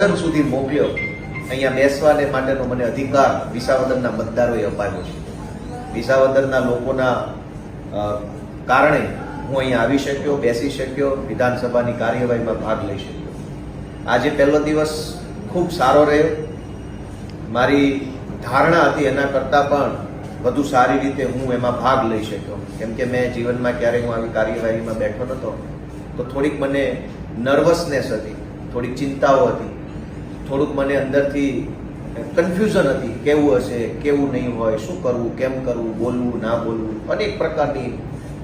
સદન સુધી મોકલ્યો. અહીંયા બેસવાને માટેનો મને અધિકાર વિસાવદરના મતદારોએ અપાયો છે. વિસાવદરના લોકોના કારણે હું અહીંયા આવી શક્યો, બેસી શક્યો, વિધાનસભાની કાર્યવાહીમાં ભાગ લઈ શક્યો. આજે પહેલો દિવસ ખૂબ સારો રહ્યો. મારી ધારણા હતી એના કરતાં પણ વધુ સારી રીતે હું એમાં ભાગ લઈ શક્યો. કેમ કે મેં જીવનમાં ક્યારેય હું આવી કાર્યવાહીમાં બેઠો નહોતો. તો થોડીક મને નર્વસનેસ હતી, થોડીક ચિંતાઓ હતી. થોડુંક મને અંદરથી કન્ફ્યુઝન હતી, કેવું હશે, કેવું નહીં હોય, શું કરવું, કેમ કરવું, બોલવું, ના બોલવું, અનેક પ્રકારની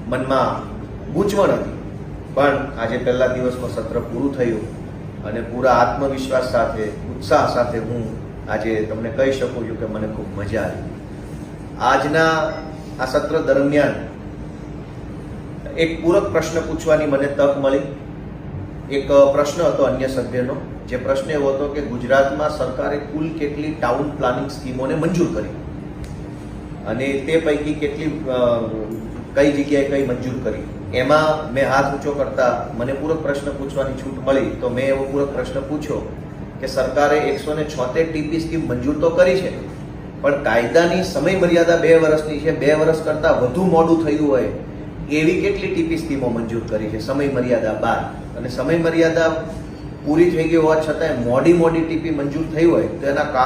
મનમાં ગૂંચવણ હતી. પણ આજે પહેલા દિવસમાં સત્ર પૂરું થયું અને પૂરા આત્મવિશ્વાસ સાથે, ઉત્સાહ સાથે હું આજે તમને કહી શકું છું કે મને ખૂબ મજા આવી. આજના આ સત્ર દરમિયાન એક પૂરક પ્રશ્ન પૂછવાની મને તક મળી. એક પ્રશ્ન હતો અન્ય સભ્યનો. જે પ્રશ્ન એવો હતો કે ગુજરાતમાં સરકારે કુલ કેટલી ટાઉન પ્લાનિંગ સ્કીમોને મંજૂર કરી? અને તે પૈકી કેટલી કઈ જગ્યાએ કઈ મંજૂર કરી? એમાં મેં હાથ ઊંચો કરતા મને પૂરક પ્રશ્ન પૂછવાની છૂટ મળી, તો મેં એવો પૂરક પ્રશ્ન પૂછ્યો કે સરકારે એકસો ને છોતેર ટીપી સ્કીમ મંજૂર તો કરી છે, પણ કાયદાની સમય મર્યાદા બે વર્ષની છે. બે વર્ષ કરતાં વધુ મોડું થયું હોય એવી કેટલી ટીપી સ્કીમો મંજૂર કરી છે? સમય મર્યાદા બાદ અને સમય મર્યાદા પૂરી થઈ ગઈ હોવા છતાંય મોડી મોડી ટીપી મંજૂર થઈ હોય તો એના